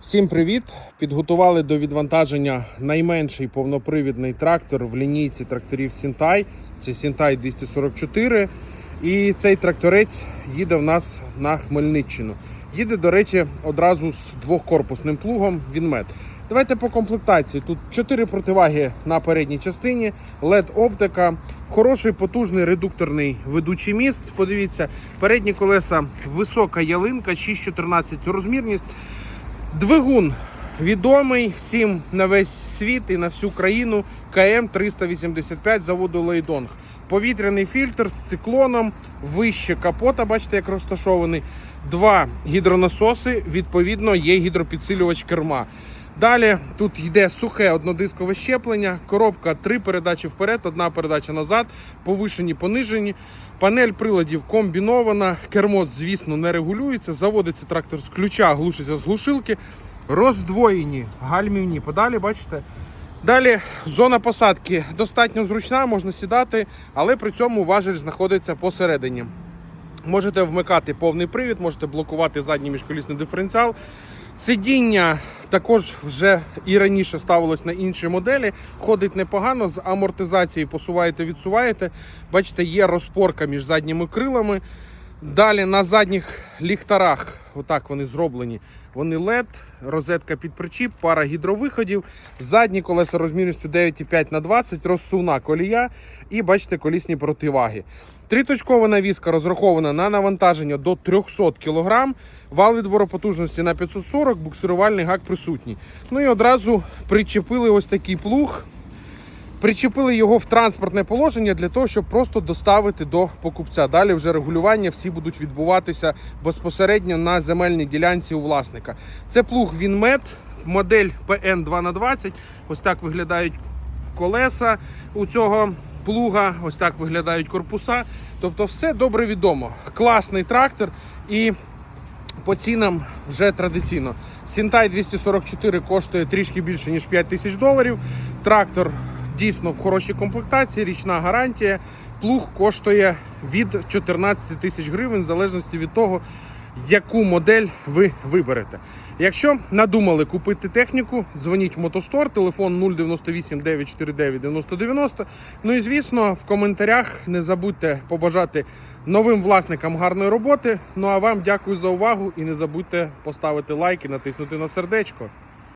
Всім привіт! Підготували до відвантаження найменший повнопривідний трактор в лінійці тракторів Сінтай. Це Сінтай 244. І цей тракторець їде в нас на Хмельниччину. Їде, до речі, одразу з двохкорпусним плугом Вінмет. Давайте по комплектації. Тут 4 противаги на передній частині, led оптика, хороший потужний редукторний ведучий міст. Подивіться, передні колеса висока ялинка, 6,14 розмірність. Двигун відомий всім на весь світ і на всю країну КМ 385 заводу Лейдонг. Повітряний фільтр з циклоном, вище капота, бачите, як розташований. Два гідронасоси, відповідно, є гідропідсилювач керма. Далі тут йде сухе однодискове щеплення, коробка три передачі вперед, одна передача назад, повишені, понижені. Панель приладів комбінована, кермо, звісно, не регулюється. Заводиться трактор з ключа, глушиться з глушилки. Роздвоєні гальмівні подалі, бачите. Далі зона посадки достатньо зручна, можна сідати, але при цьому важель знаходиться посередині. Можете вмикати повний привід, можете блокувати задній міжколісний диференціал. Сидіння також вже і раніше ставилось на інші моделі. Ходить непогано, з амортизації посуваєте, відсуваєте. Бачите, є розпорка між задніми крилами. Далі на задніх ліхтарах, отак вони зроблені. Вони LED, розетка під причіп, пара гідровиходів, задні колеса розмірністю 9,5 на 20, розсувна колія і бачите колісні противаги. Триточкова навіска розрахована на навантаження до 300 кг, вал відбору потужності на 540, буксирувальний гак присутній. Ну і одразу причепили ось такий плуг. Причепили його в транспортне положення для того, щоб просто доставити до покупця. Далі вже регулювання всі будуть відбуватися безпосередньо на земельній ділянці у власника. Це плуг Вінмет, модель PN 2 х 20 Ось так виглядають колеса у цього плуга, ось так виглядають корпуса. Ттобто, все добре відомо. Класний трактор і по цінам вже традиційно. Сінтай 244 коштує трішки більше, ніж 5 тисяч доларів. Трактор дійсно в хорошій комплектації, річна гарантія. Плуг коштує від 14 тисяч гривень, в залежності від того, яку модель ви виберете. Якщо надумали купити техніку, дзвоніть в мотостор, телефон 098 949 9090. Ну і звісно, в коментарях не забудьте побажати новим власникам гарної роботи. Ну а вам дякую за увагу і не забудьте поставити лайк і натиснути на сердечко.